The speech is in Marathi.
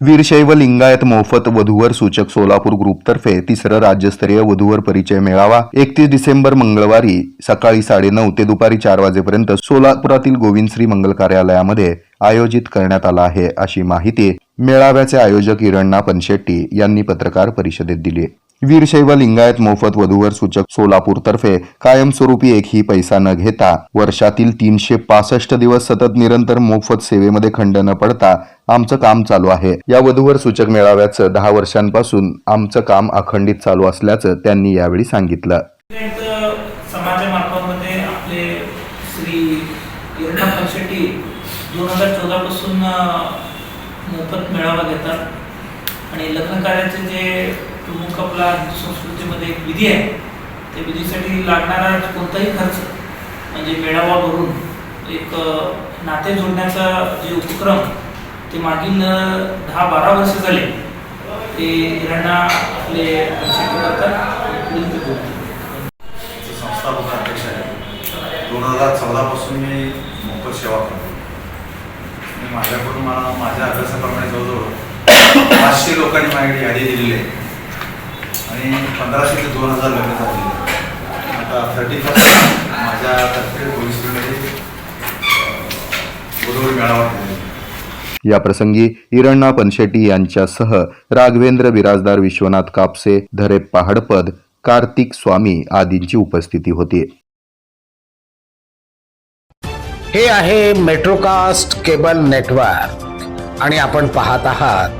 वीरशैव लिंगायत मोफत वधूवर सूचक सोलापूर ग्रुपतर्फे तिसरं राज्यस्तरीय वधूवर परिचय मेळावा. एकतीस डिसेंबर मंगळवारी सकाळी साडेनऊ ते दुपारी चार वाजेपर्यंत सोलापुरातील गोविंदश्री मंगल कार्यालयामध्ये आयोजित करण्यात आला आहे अशी माहिती मेळाव्याचे आयोजक इरण्णा पनशेट्टी यांनी पत्रकार परिषदेत दिली. वीरशैव लिंगायत मोफत वधूवर सूचक सोलापूरतर्फे कायमस्वरूपी एकही पैसा न घेता. वर्षातील तीनशे पासष्ट दिवस सतत निरंतर मोफत सेवेमध्ये खंड न पडता आमचं काम चालू आहे. या वधूवर सूचक मेळाव्याचं दहा वर्षांपासून आमचं काम अखंडित चालू असल्याचं त्यांनी यावेळी सांगितलं. दोन हजार चौदापासून मोफत मेळावा घेतात. आणि लग्न कार्याचे जे प्रमुख आपला हिंदू संस्कृतीमध्ये एक विधी आहे त्या विधीसाठी लागणारा कोणताही खर्च म्हणजे मेळावा भरून एक नाते जोडण्याचा जे उपक्रम ते मागील दहा बारा वर्ष झाले ते इरणा आपले करतात. संस्थापक अध्यक्ष आहे. दोन हजार चौदापासून मी मोफत सेवा करतो. माझ्याकडून मला माझ्या अभ्यासाप्रमाणे जवळजवळ पाचशे लोकांनी माझ्याकडे यादी दिलेली आहे आणि पंधराशे ते दोन हजार लग्न झालेली. आता थर्टी फर्स्ट माझ्यातर्फे पोलिसमध्ये बरोबर मेळावा ठेवलेला. या प्रसंगी इरण्णा पनशेट्टी यांच्यासह राघवेंद्र बिराजदार विश्वनाथ कापसे धरे पहाडपद कार्तिक स्वामी आदींची उपस्थिती होती हे आहे मेट्रोकास्ट केबल नेटवर्क आणि आपण पाहत आहात